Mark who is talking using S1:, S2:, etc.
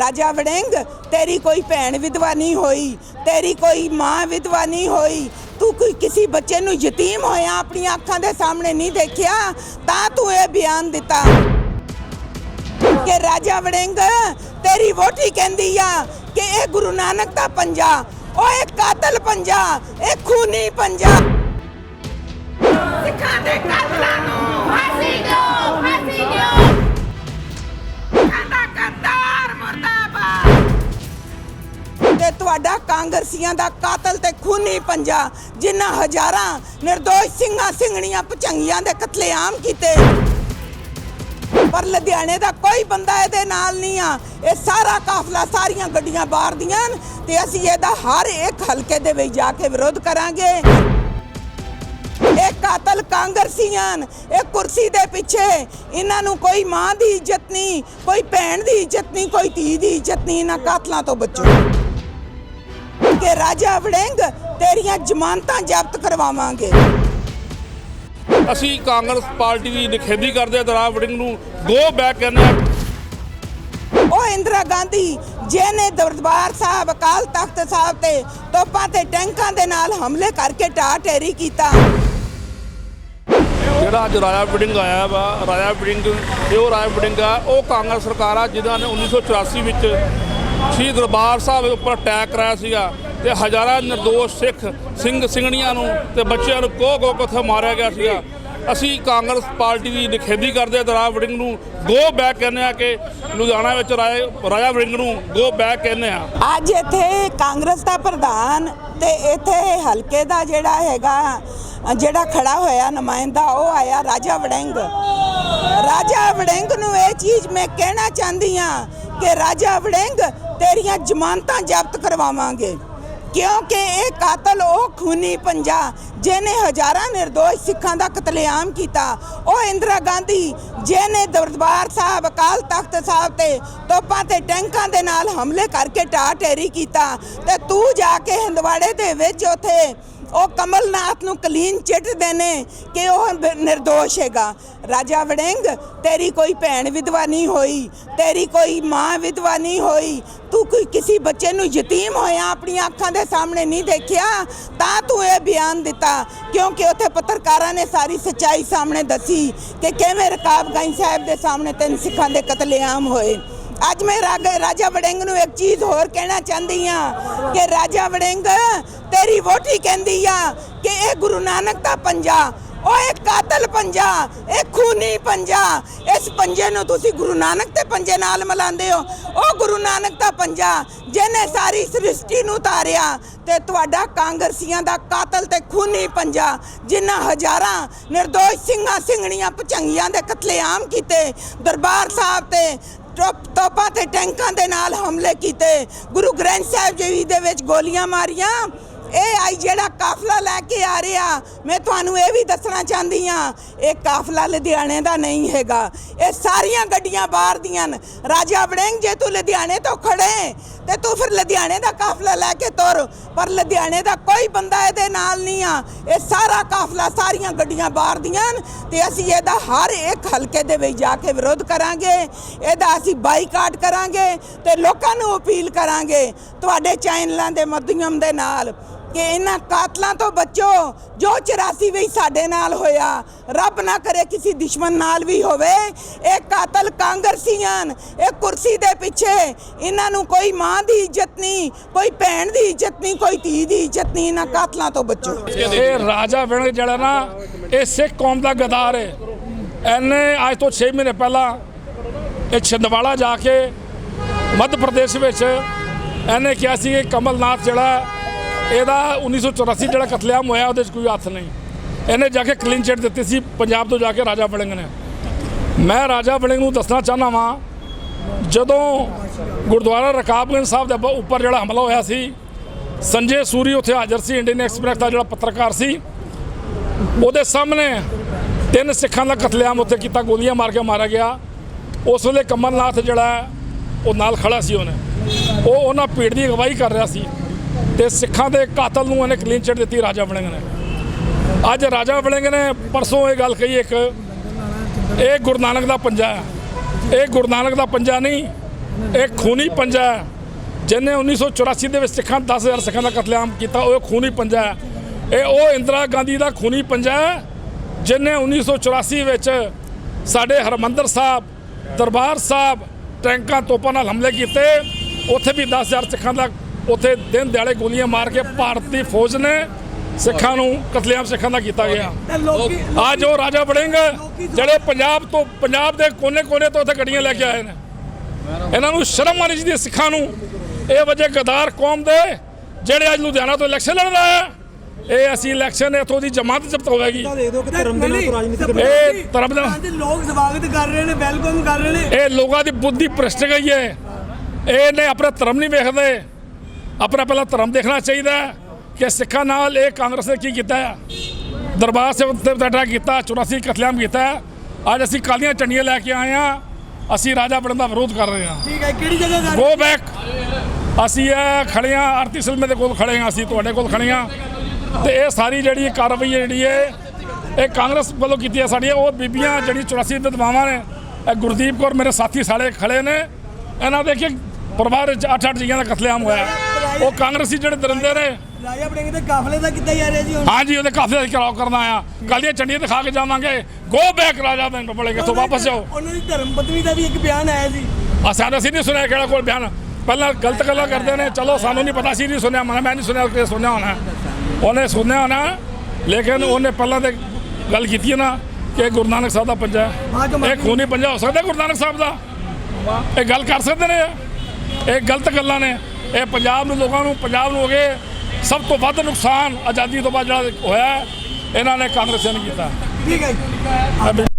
S1: ਰਾਜਾ ਵੜਿੰਗ, ਤੇਰੀ ਕੋਈ ਭੈਣ ਵਿਧਵਾ ਨਹੀਂ ਹੋਈ, ਤੇਰੀ ਕੋਈ ਮਾਂ ਵਿਧਵਾ ਨਹੀਂ ਹੋਈ। ਤੂੰ ਕੋਈ ਕਿਸੇ ਬੱਚੇ ਨੂੰ ਯਤੀਮ ਹੋਇਆ, ਆਪਣੀਆਂ ਅੱਖਾਂ ਦੇ ਸਾਹਮਣੇ ਨਹੀਂ ਦੇਖਿਆ? ਤਾਂ ਤੂੰ ਇਹ ਬਿਆਨ ਦਿੱਤਾ ਕਿ ਰਾਜਾ ਵੜਿੰਗ, ਤੇਰੀ ਵੋਟੀ ਕਹਿੰਦੀ ਆ ਕਿ ਇਹ ਗੁਰੂ ਨਾਨਕ ਦਾ ਪੰਜਾ, ਉਹ ਇਹ ਕਾਤਲ ਪੰਜਾ, ਇਹ ਖੂਨੀ ਪੰਜਾ। ਸਿੱਖਾਂ ਦੇ ਕਾਤਲਾਂ ਨੂੰ ਕਾਂਗਰਸੀਆਂ ਦਾ ਕਾਤਲ ਤੇ ਖੂਨੀ ਪੰਜਾ ਜਿਨ੍ਹਾਂ ਹਜ਼ਾਰਾਂ ਨਿਰਦੋਸ਼ ਸਿੰਘਾਂ ਸਿੰਘਣੀਆਂ ਪਚੰਗੀਆਂ ਦੇ ਕਤਲੇਆਮ ਕੀਤੇ। ਪਰ ਲੁਧਿਆਣੇ ਦਾ ਕੋਈ ਬੰਦਾ ਇਹਦੇ ਨਾਲ ਨਹੀਂ ਆ। ਇਹ ਸਾਰਾ ਕਾਫਲਾ ਸਾਰੀਆਂ ਗੱਡੀਆਂ ਬਾਹਰ ਦੀਆਂ ਤੇ ਅਸੀਂ ਇਹਦਾ ਹਰ ਇੱਕ ਹਲਕੇ ਦੇ ਵਿੱਚ ਜਾ ਕੇ ਵਿਰੋਧ ਕਰਾਂਗੇ। ਇਹ ਕਾਤਲ ਕਾਂਗਰਸੀਆਂ ਨੇ, ਇਹ ਕੁਰਸੀ ਦੇ ਪਿੱਛੇ ਇਹਨਾਂ ਨੂੰ ਕੋਈ ਮਾਂ ਦੀ ਇੱਜ਼ਤ ਨਹੀਂ ਕੋਈ ਭੈਣ ਦੀ ਇੱਜ਼ਤ ਨਹੀਂ ਕੋਈ ਧੀ ਦੀ ਇੱਜ਼ਤ ਨਹੀਂ ਇਹਨਾਂ ਕਾਤਲਾਂ ਤੋਂ ਬਚੋ। ਕਿ ਰਾਜਾ ਵੜਿੰਗ ਤੇਰੀਆਂ ਜ਼ਮਾਨਤਾਂ ਜ਼ਬਤ ਕਰਵਾਵਾਂਗੇ।
S2: ਅਸੀਂ ਕਾਂਗਰਸ ਪਾਰਟੀ ਦੀ ਨਿਖੇਧੀ ਕਰਦੇ ਹਾਂ ਦਰਾ ਵੜਿੰਗ ਨੂੰ ਗੋ ਬੈਕ ਕਹਿੰਦੇ ਹਾਂ।
S1: ਉਹ ਇੰਦਰਾ ਗਾਂਧੀ ਜਿਹਨੇ ਦਰਬਾਰ ਸਾਹਿਬ ਅਕਾਲ ਤਖਤ ਸਾਹਿਬ ਤੇ ਤੋਪਾਂ ਤੇ ਟੈਂਕਾਂ ਦੇ ਨਾਲ ਹਮਲੇ ਕਰਕੇ ਢਾਹ ਢੇਰੀ ਕੀਤਾ।
S2: ਜਿਹੜਾ ਅੱਜ ਰਾਜਾ ਵੜਿੰਗ ਆਇਆ ਵਾ ਰਾਜਾ ਵੜਿੰਗ ਇਹ ਉਹ ਰਾਜਾ ਵੜਿੰਗ ਆ ਉਹ ਕਾਂਗਰਸ ਸਰਕਾਰ ਆ ਜਿਨ੍ਹਾਂ ਨੇ 1984 ਵਿੱਚ ਸ਼੍ਰੀ ਦਰਬਾਰ ਸਾਹਿਬ ਉੱਪਰ ਅਟੈਕ ਕਰਾਇਆ ਸੀਗਾ। ਤੇ ਹਜ਼ਾਰਾਂ ਨਿਰਦੋਸ਼ ਸਿੱਖ ਸਿੰਘ ਸਿੰਘਣੀਆਂ ਨੂੰ ਤੇ ਬੱਚਿਆਂ ਨੂੰ ਕੋਹ ਕੋਹ ਉੱਥੇ ਮਾਰਿਆ ਗਿਆ ਸੀਗਾ। ਅਸੀਂ ਕਾਂਗਰਸ ਪਾਰਟੀ ਦੀ ਨਿਖੇਧੀ ਕਰਦੇ ਹਾਂ ਦਰਾ ਵੜਿੰਗ ਨੂੰ ਗੋ ਬੈਕ ਕਹਿੰਦੇ ਆ ਕਿ ਲੁਧਿਆਣਾ ਵਿੱਚ ਰਾਜਾ ਰਾਜਾ ਵੜਿੰਗ ਨੂੰ ਗੋ ਬੈਕ ਕਹਿੰਦੇ ਆ
S1: ਅੱਜ ਇੱਥੇ ਕਾਂਗਰਸ ਦਾ ਪ੍ਰਧਾਨ ਤੇ ਇੱਥੇ ਹਲਕੇ ਦਾ ਜਿਹੜਾ ਹੈਗਾ, ਜਿਹੜਾ ਖੜਾ ਹੋਇਆ ਨੁਮਾਇੰਦਾ, ਉਹ ਆਇਆ ਰਾਜਾ ਵੜਿੰਗ। ਰਾਜਾ ਵੜਿੰਗ ਨੂੰ ਇਹ ਚੀਜ਼ ਮੈਂ ਕਹਿਣਾ ਚਾਹੁੰਦੀ ਆ ਕਿ ਰਾਜਾ ਵੜਿੰਗ ਤੇਰੀਆਂ ਜ਼ਮਾਨਤਾਂ ਜ਼ਬਤ ਕਰਵਾਵਾਂਗੇ। ਕਿਉਂਕਿ ਇਹ ਕਾਤਲ ਉਹ ਖੂਨੀ ਪੰਜਾ ਜਿਹਨੇ ਹਜ਼ਾਰਾਂ ਨਿਰਦੋਸ਼ ਸਿੱਖਾਂ ਦਾ ਕਤਲੇਆਮ ਕੀਤਾ। ਉਹ ਇੰਦਰਾ ਗਾਂਧੀ ਜਿਹਨੇ ਦਰਬਾਰ ਸਾਹਿਬ, ਅਕਾਲ ਤਖਤ ਸਾਹਿਬ ਤੇ ਤੋਪਾਂ ਤੇ ਟੈਂਕਾਂ ਦੇ ਨਾਲ ਹਮਲੇ ਕਰਕੇ ਢਾਹ ਢੇਰੀ ਕੀਤਾ ਤੇ ਤੂੰ ਜਾ ਕੇ ਹੰਦਵਾੜੇ ਦੇ ਵਿੱਚ ਉਥੇ ਉਹ ਕਮਲਨਾਥ ਨੂੰ ਕਲੀਨ ਚਿੱਟ ਦੇਣੇ ਕਿ ਉਹ ਬ- ਨਿਰਦੋਸ਼ ਹੈਗਾ। ਰਾਜਾ ਵੜਿੰਗ, ਤੇਰੀ ਕੋਈ ਭੈਣ ਵਿਧਵਾ ਨਹੀਂ ਹੋਈ, ਤੇਰੀ ਕੋਈ ਮਾਂ ਵਿਧਵਾ ਨਹੀਂ ਹੋਈ, ਤੂੰ ਕੋਈ ਕਿਸੇ ਬੱਚੇ ਨੂੰ ਯਤੀਮ ਹੋਇਆ, ਆਪਣੀਆਂ ਅੱਖਾਂ ਦੇ ਸਾਹਮਣੇ ਨਹੀਂ ਦੇਖਿਆ? ਤਾਂ ਤੂੰ ਇਹ ਬਿਆਨ ਦਿੱਤਾ, ਕਿਉਂਕਿ ਉੱਥੇ ਪੱਤਰਕਾਰਾਂ ਨੇ ਸਾਰੀ ਸੱਚਾਈ ਸਾਹਮਣੇ ਦੱਸੀ ਕਿ ਕਿਵੇਂ ਰਕਾਬਗੰਜ ਸਾਹਿਬ ਦੇ ਸਾਹਮਣੇ ਤਿੰਨ ਸਿੱਖਾਂ ਦੇ ਕਤਲੇਆਮ ਹੋਏ। ਅੱਜ ਮੈਂ ਰਾਗ- ਰਾਜਾ ਵੜਿੰਗ ਨੂੰ ਇੱਕ ਚੀਜ਼ ਹੋਰ ਕਹਿਣਾ ਚਾਹੁੰਦੀ ਆ ਕਿ ਰਾਜਾ ਵੜਿੰਗ ਤੇਰੀ ਵੋਟੀ ਕਹਿੰਦੀ ਆ ਕਿ ਇਹ ਗੁਰੂ ਨਾਨਕ ਦਾ ਪੰਜਾ ਉਹ ਇਹ ਕਾਤਲ ਪੰਜਾ, ਇਹ ਖੂਨੀ ਪੰਜਾ, ਇਸ ਪੰਜੇ ਨੂੰ ਤੁਸੀਂ ਗੁਰੂ ਨਾਨਕ ਦੇ ਪੰਜੇ ਨਾਲ ਮਿਲਾਉਂਦੇ ਹੋ। ਉਹ ਗੁਰੂ ਨਾਨਕ ਦਾ ਪੰਜਾ, ਜਿਹਨੇ ਸਾਰੀ ਸ੍ਰਿਸ਼ਟੀ ਨੂੰ ਤਾਰਿਆ ਤੇ ਤੁਹਾਡਾ ਕਾਂਗਰਸੀਆਂ ਦਾ ਕਾਤਲ ਤੇ ਖੂਨੀ ਪੰਜਾ, ਜਿਨ੍ਹਾਂ ਹਜ਼ਾਰਾਂ ਨਿਰਦੋਸ਼ ਸਿੰਘਾਂ ਸਿੰਘਣੀਆਂ ਪਚੰਗੀਆਂ ਦੇ ਕਤਲੇਆਮ ਕੀਤੇ, ਦਰਬਾਰ ਸਾਹਿਬ ਤੇ ਟੋਪ- ਤੋਪਾਂ ਤੇ ਟੈਂਕਾਂ ਦੇ ਨਾਲ ਹਮਲੇ ਕੀਤੇ, ਗੁਰੂ ਗ੍ਰੰਥ ਸਾਹਿਬ ਜੀ ਦੇ ਵਿੱਚ ਗੋਲੀਆਂ ਮਾਰੀਆਂ ਇਹ ਆਈ ਜਿਹੜਾ ਕਾਫਲਾ ਲੈ ਕੇ ਆ ਰਿਹਾ, ਮੈਂ ਤੁਹਾਨੂੰ ਇਹ ਵੀ ਦੱਸਣਾ ਚਾਹੁੰਦੀ ਆ ਇਹ ਕਾਫਲਾ ਲੁਧਿਆਣੇ ਦਾ ਨਹੀਂ ਹੈਗਾ। ਇਹ ਸਾਰੀਆਂ ਗੱਡੀਆਂ ਬਾਹਰ ਦੀਆਂ ਨੇ। ਰਾਜਾ ਵੜਿੰਗ, ਜੇ ਤੂੰ ਲੁਧਿਆਣੇ ਤੋਂ ਖੜੇ ਤੇ ਤੂੰ ਫਿਰ ਲੁਧਿਆਣੇ ਦਾ ਕਾਫਲਾ ਲੈ ਕੇ ਤੁਰ। ਪਰ ਲੁਧਿਆਣੇ ਦਾ ਕੋਈ ਬੰਦਾ ਇਹਦੇ ਨਾਲ ਨਹੀਂ ਆ। ਇਹ ਸਾਰਾ ਕਾਫਲਾ ਸਾਰੀਆਂ ਗੱਡੀਆਂ ਬਾਹਰ ਦੀਆਂ ਨੇ ਤੇ ਅਸੀਂ ਇਹਦਾ ਹਰ ਇੱਕ ਹਲਕੇ ਦੇ ਵਿੱਚ ਜਾ ਕੇ ਵਿਰੋਧ ਕਰਾਂਗੇ। ਇਹਦਾ ਅਸੀਂ ਬਾਈਕਾਟ ਕਰਾਂਗੇ ਤੇ ਲੋਕਾਂ ਨੂੰ ਅਪੀਲ ਕਰਾਂਗੇ। ਤੁਹਾਡੇ ਚੈਨਲਾਂ ਦੇ ਮਾਧਿਅਮ ਦੇ ਨਾਲ ਕਿ ਇਹਨਾਂ ਕਾਤਲਾਂ ਤੋਂ ਬਚੋ, ਜੋ 84 ਵਿੱਚ ਸਾਡੇ ਨਾਲ ਹੋਇਆ, ਰੱਬ ਨਾ ਕਰੇ ਕਿਸੇ ਦੁਸ਼ਮਣ ਨਾਲ ਵੀ ਹੋਵੇ। ਇਹ ਕਾਤਲ ਕਾਂਗਰਸੀਆਂ, ਇਹ ਕੁਰਸੀ ਦੇ ਪਿੱਛੇ ਇਹਨਾਂ ਨੂੰ ਕੋਈ ਮਾਂ ਦੀ ਇੱਜ਼ਤ ਨਹੀਂ, ਕੋਈ ਭੈਣ ਦੀ ਇੱਜ਼ਤ ਨਹੀਂ, ਕੋਈ ਧੀ ਦੀ ਇੱਜ਼ਤ ਨਹੀਂ ਇਹਨਾਂ ਕਾਤਲਾਂ ਤੋਂ ਬਚੋ।
S3: ਇਹ ਰਾਜਾ ਵਿਣਗ ਜਿਹੜਾ ਨਾ, ਇਹ ਸਿੱਖ ਕੌਮ ਦਾ ਗਦਾਰ ਹੈ ਐਨੇ ਅੱਜ ਤੋਂ 6 ਮਹੀਨੇ ਪਹਿਲਾਂ ਇਹ ਛਿੰਦਵਾੜਾ ਜਾ ਕੇ ਮੱਧ ਪ੍ਰਦੇਸ਼ ਵਿੱਚ ਇਹਨੇ ਕਿਹਾ ਸੀ ਕਿ ਕਮਲਨਾਥ ਜਿਹੜਾ ਇਹਦਾ 1984 ਜਿਹੜਾ ਕਤਲੇਆਮ ਹੋਇਆ, ਉਹਦੇ 'ਚ ਕੋਈ ਹੱਥ ਨਹੀਂ। ਇਹਨੇ ਜਾ ਕੇ ਕਲੀਨ ਚਿੱਟ ਦਿੱਤੀ ਸੀ, ਪੰਜਾਬ ਤੋਂ ਜਾ ਕੇ ਰਾਜਾ ਵੜਿੰਗ ਨੇ। ਮੈਂ ਰਾਜਾ ਵੜਿੰਗ ਨੂੰ ਦੱਸਣਾ ਚਾਹੁੰਦਾ ਵਾਂ, ਜਦੋਂ ਗੁਰਦੁਆਰਾ ਰਕਾਬਗੰਜ ਸਾਹਿਬ ਦੇ ਉੱਪਰ ਜਿਹੜਾ ਹਮਲਾ ਹੋਇਆ ਸੀ, ਸੰਜੇ ਸੂਰੀ ਉੱਥੇ ਹਾਜ਼ਰ ਸੀ ਇੰਡੀਅਨ ਐਕਸਪ੍ਰੈਸ ਦਾ ਜਿਹੜਾ ਪੱਤਰਕਾਰ ਸੀ, ਉਹਦੇ ਸਾਹਮਣੇ ਤਿੰਨ ਸਿੱਖਾਂ ਦਾ ਕਤਲੇਆਮ ਉੱਥੇ ਕੀਤਾ, ਗੋਲੀਆਂ ਮਾਰ ਕੇ ਮਾਰਿਆ ਗਿਆ। ਉਸ ਵੇਲੇ ਕਮਲਨਾਥ ਜਿਹੜਾ ਉਹ ਨਾਲ ਖੜਾ ਸੀ ਉਹਨੇ। ਉਹ ਉਹਨਾਂ ਭੀੜ ਦੀ ਅਗਵਾਈ ਕਰ ਰਿਹਾ ਸੀ। ਤੇ ਸਿੱਖਾਂ ਦੇ ਕਾਤਲ ਨੂੰ ਇਹਨੇ ਕਲੀਨ ਚਿੱਟ ਦਿੱਤੀ, ਰਾਜਾ ਵੜਿੰਗ ਨੇ। ਅੱਜ ਰਾਜਾ ਵੜਿੰਗ ਨੇ ਪਰਸੋਂ ਇਹ ਗੱਲ ਕਹੀ ਇੱਕ, ਇਹ ਗੁਰੂ ਨਾਨਕ ਦਾ ਪੰਜਾ ਇਹ ਗੁਰੂ ਨਾਨਕ ਦਾ ਪੰਜਾ ਨਹੀਂ, ਇਹ ਖੂਨੀ ਪੰਜਾ ਹੈ। ਜਿਹਨੇ 1984 ਦੇ ਵਿੱਚ ਸਿੱਖਾਂ 10000 ਸਿੱਖਾਂ ਦਾ ਕਤਲੇਆਮ ਕੀਤਾ, ਉਹ ਖੂਨੀ ਪੰਜਾ ਹੈ। ਇਹ ਉਹ ਇੰਦਰਾ ਗਾਂਧੀ ਦਾ ਖੂਨੀ ਪੰਜਾ ਹੈ, ਜਿਹਨੇ 1984 ਵਿੱਚ ਸਾਡੇ ਹਰਮੰਦਰ ਸਾਹਿਬ, ਦਰਬਾਰ ਸਾਹਿਬ ਟੈਂਕਾਂ, ਤੋਪਾਂ ਨਾਲ ਹਮਲੇ ਕੀਤੇ। ਉੱਥੇ ਵੀ 10000 ਸਿੱਖਾਂ ਦਾ ਉੱਥੇ ਦਿਨ ਦਿਹਾੜੇ ਗੋਲੀਆਂ ਮਾਰ ਕੇ ਭਾਰਤੀ ਫੌਜ ਨੇ ਸਿੱਖਾਂ ਨੂੰ ਕਤਲੇਆਮ ਸਿੱਖਾਂ ਦਾ ਕੀਤਾ ਗਿਆ। ਅੱਜ ਉਹ ਰਾਜਾ ਵੜਿੰਗ ਜਿਹੜੇ ਪੰਜਾਬ ਤੋਂ ਪੰਜਾਬ ਦੇ ਕੋਨੇ-ਕੋਨੇ ਤੋਂ ਉੱਥੇ ਗੱਡੀਆਂ ਲੈ ਕੇ ਆਏ ਨੇ। ਇਹਨਾਂ ਨੂੰ ਸ਼ਰਮ ਆਣੀ ਚਾਹੀਦੀ ਸਿੱਖਾਂ ਨੂੰ। ਇਹ ਵਜੇ ਗਦਾਰ ਕੌਮ ਦੇ ਜਿਹੜੇ ਅੱਜ ਲੁਧਿਆਣਾ ਤੋਂ ਇਲੈਕਸ਼ਨ ਲੜਦਾ ਹੈ ਇਹ ਅਸੀਂ ਇਲੈਕਸ਼ਨ ਇੱਥੋਂ ਦੀ ਜਮਾਤ ਜ਼ਬਤ ਹੋਵੇਗੀ
S4: ਤਾਂ ਦੇਖ ਦੋ ਕਿ ਧਰਮ ਦੇ ਨਾਲ ਤੋਂ ਰਾਜਨੀਤੀ
S3: ਇਹ ਧਰਮ ਦੇ ਨਾਲ-
S4: ਅੱਜ ਲੋਕ ਸਵਾਗਤ ਕਰ ਰਹੇ ਨੇ ਵੈਲਕਮ ਕਰ ਰਹੇ ਨੇ।
S3: ਇਹ ਲੋਕਾਂ ਦੀ ਬੁੱਧੀ ਭ੍ਰਿਸ਼ਟ ਗਈ ਹੈ। ਇਹ ਨੇ ਆਪਣਾ ਧਰਮ ਨਹੀਂ ਵੇਖਦੇ। ਆਪਣਾ ਪਹਿਲਾਂ ਧਰਮ ਦੇਖਣਾ ਚਾਹੀਦਾ ਕਿ ਸਿੱਖਾਂ ਨਾਲ ਇਹ ਕਾਂਗਰਸ ਨੇ ਕੀ ਕੀਤਾ ਹੈ? ਦਰਬਾਰ ਸਾਹਿਬ ਤੇ ਅਟੈਕ ਕੀਤਾ 84 ਕਤਲੇਆਮ ਕੀਤਾ। ਅੱਜ ਅਸੀਂ ਕਾਲੀਆਂ ਝੰਡੀਆਂ ਲੈ ਕੇ ਆਏ ਹਾਂ। ਅਸੀਂ ਰਾਜਾ ਬਣਨ ਦਾ ਵਿਰੋਧ ਕਰ ਰਹੇ ਹਾਂ।
S4: ਠੀਕ ਹੈ ਕਿਹੜੀ ਜਗ੍ਹਾ ਕਰ
S3: ਗੋ ਬੈਕ ਅਸੀਂ ਇਹ ਖੜੇ ਹਾਂ ਆਰਤੀ ਸਿਲਮੇ ਦੇ ਕੋਲ ਖੜੇ ਹਾਂ ਅਸੀਂ ਤੁਹਾਡੇ ਕੋਲ ਖੜੇ ਹਾਂ। ਤੇ ਇਹ ਸਾਰੀ ਜਿਹੜੀ ਕਾਰਵਾਈ ਹੈ ਜਿਹੜੀ ਹੈ ਇਹ ਕਾਂਗਰਸ ਵੱਲੋਂ ਕੀਤੀ ਹੈ ਸਾਡੀਆਂ ਉਹ ਬੀਬੀਆਂ ਜਿਹੜੀ 84 ਵਿਧਵਾਵਾਂ ਨੇ ਇਹ ਗੁਰਦੀਪ ਕੌਰ ਮੇਰੇ ਸਾਥੀ ਸਾਲੇ ਖੜੇ ਨੇ। ਇਹਨਾਂ ਦੇ ਕਿ ਪਰਿਵਾਰ ਚ 8-8 ਜੀਆਂ ਦਾ ਕਤਲੇਆਮ ਹੋਇਆ। ਉਹ ਕਾਂਗਰਸੀ ਜਿਹੜੇ ਦਰਿੰਦੇ ਨੇ।
S4: ਰਾਜਾ ਬੜਿੰਗ ਦੇ ਕਾਫਲੇ ਦਾ ਕਿੱਦਾਂ ਜਾ ਰਿਹਾ ਜੀ ਹੁਣ?
S3: ਹਾਂਜੀ ਉਹਦੇ ਕਾਫਲੇ ਦਾ ਘਿਰਾਓ ਕਰਨਾ ਆ ਕਾਲੀਆਂ ਝੰਡੀਆਂ ਦਿਖਾ ਕੇ ਜਾਵਾਂਗੇ। ਗੋ ਬੈਕ ਰਾਜਾ ਦੇ ਬੋਲੇ ਤੋਂ ਵਾਪਸ ਜਾਓ।
S4: ਉਹਨਾਂ ਦੀ ਧਰਮ ਪਤਨੀ ਦਾ ਵੀ ਇੱਕ ਬਿਆਨ ਆਇਆ ਸੀ।
S3: ਆ ਸਾਨੂੰ ਅਸੀਂ ਨਹੀਂ ਸੁਣਿਆ ਕਿਹੜਾ ਕੋਲ ਬਿਆਨ। ਪਹਿਲਾਂ ਗਲਤ ਗੱਲਾਂ ਕਰਦੇ ਨੇ। ਚਲੋ ਸਾਨੂੰ ਨਹੀਂ ਪਤਾ ਸੀ ਨਹੀਂ ਸੁਣਿਆ। ਮੈਂ ਮੈਂ ਨਹੀਂ ਸੁਣਿਆ ਕਿ ਸੁਣਿਆ ਹੋਣਾ। ਉਹਨੇ ਸੁਣਿਆ ਹੋਣਾ ਲੇਕਿਨ ਉਹਨੇ ਪਹਿਲਾਂ ਤੇ ਗੱਲ ਕੀਤੀ ਨਾ ਕਿ ਗੁਰੂ ਨਾਨਕ ਸਾਹਿਬ ਦਾ ਪੰਜਾ ਇਹ ਖੂਨੀ ਪੰਜਾ ਹੋ ਸਕਦਾ ਗੁਰੂ ਨਾਨਕ ਸਾਹਿਬ ਦਾ? ਇਹ ਗੱਲ ਕਰ ਸਕਦੇ ਨੇ? ਇਹ ਗਲਤ ਗੱਲਾਂ ਨੇ। ਇਹ ਪੰਜਾਬ ਨੂੰ ਲੋਕਾਂ ਨੂੰ ਪੰਜਾਬ ਨੂੰ ਹੋ ਗਏ ਸਭ ਤੋਂ ਵੱਧ ਨੁਕਸਾਨ ਆਜ਼ਾਦੀ ਤੋਂ ਬਾਅਦ ਜਿਹੜਾ ਹੋਇਆ ਇਹਨਾਂ ਨੇ ਕਾਂਗਰਸੀਆਂ ਨੇ ਕੀਤਾ।
S4: ਠੀਕ ਹੈ